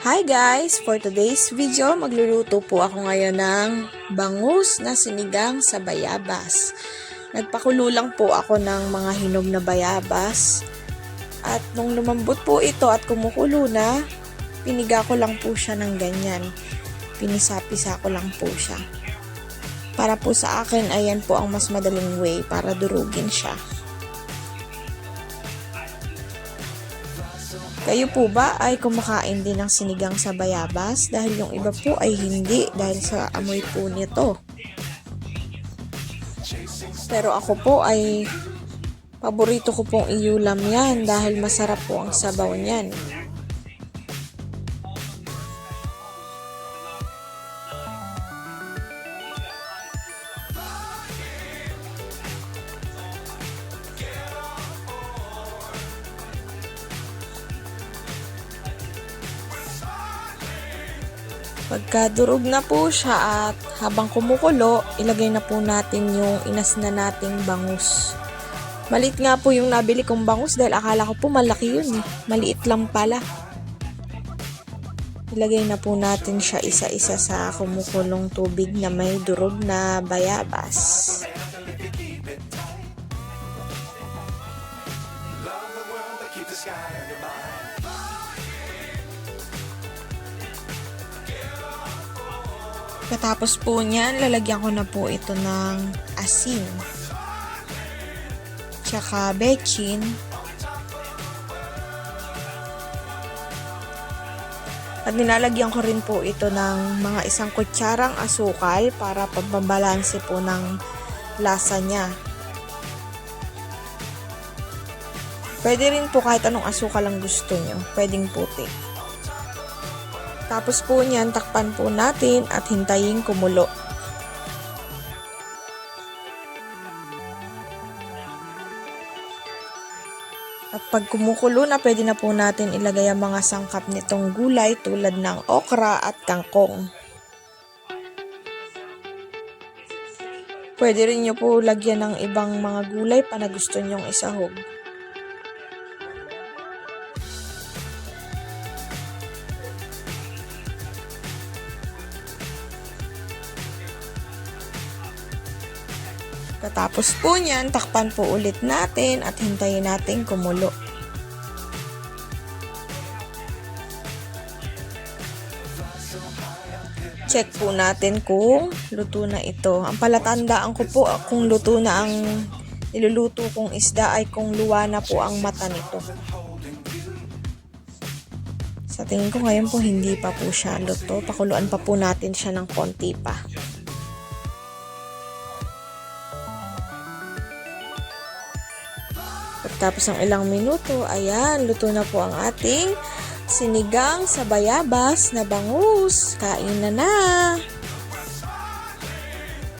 Hi guys! For today's video, magluluto po ako ngayon ng bangus na sinigang sa bayabas. Nagpakulo lang po ako ng mga hinog na bayabas. At nung lumambot po ito at kumukulo na, piniga ko lang po siya ng ganyan. Pinisa-pisa ko lang po siya. Para po sa akin, ayan po ang mas madaling way para durugin siya. Kayo po ba ay kumakain din ng sinigang sa bayabas? Dahil yung iba po ay hindi dahil sa amoy po nito. Pero ako po ay paborito ko pong iulam yan dahil masarap po ang sabaw niyan. Pagka durog na po siya at habang kumukulo, ilagay na po natin yung inas na nating bangus. Maliit nga po yung nabili kong bangus dahil akala ko po malaki yun eh. Maliit lang pala. Ilagay na po natin siya isa-isa sa kumukulong tubig na may durog na bayabas. Katapos po niyan, lalagyan ko na po ito ng asin. Tsaka bechin. At nilalagyan ko rin po ito ng mga isang kutsarang asukal para pagbabalanse po ng lasa niya. Pwede rin po kahit anong asukal ang gusto nyo. Pwedeng puti. Tapos po niyan, takpan po natin at hintayin kumulo. At pag kumukulo na, pwede na po natin ilagay ang mga sangkap nitong gulay tulad ng okra at kangkong. Pwede rin nyo po lagyan ng ibang mga gulay pa na gusto nyong isahog. Katapos po niyan, takpan po ulit natin at hintayin natin kumulo. Check po natin kung luto na ito. Ang palatandaan ko po kung luto na ang niluluto kong isda ay kung luwa na po ang mata nito. Sa tingin ko ngayon po hindi pa po siya luto. Pakuluan pa po natin siya ng konti pa. Pagkatapos ng ilang minuto, ayan, luto na po ang ating sinigang sa bayabas na bangus. Kain na na!